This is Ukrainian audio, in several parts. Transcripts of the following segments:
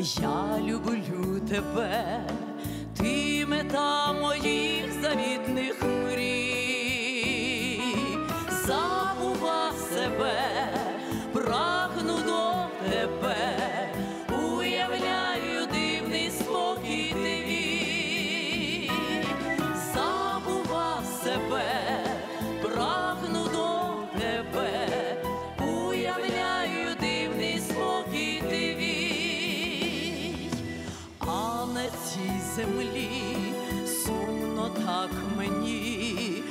я люблю тебе, ти мета моїх завітних. землі, сумно так мені.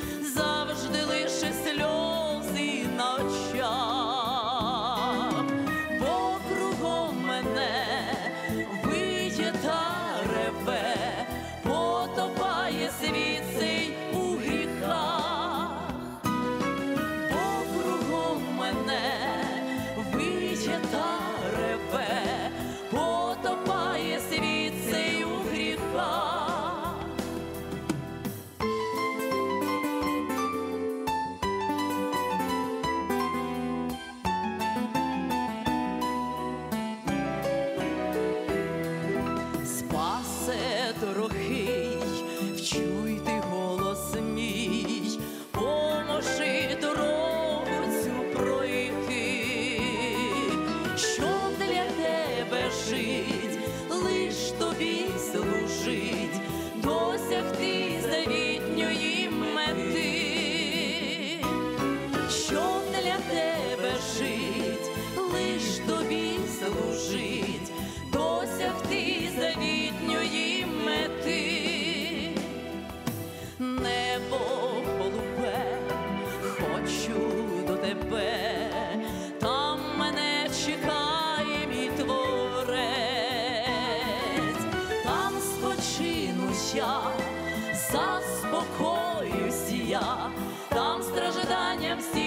дороги. плеча, заспокоюсь я там стражданням всі.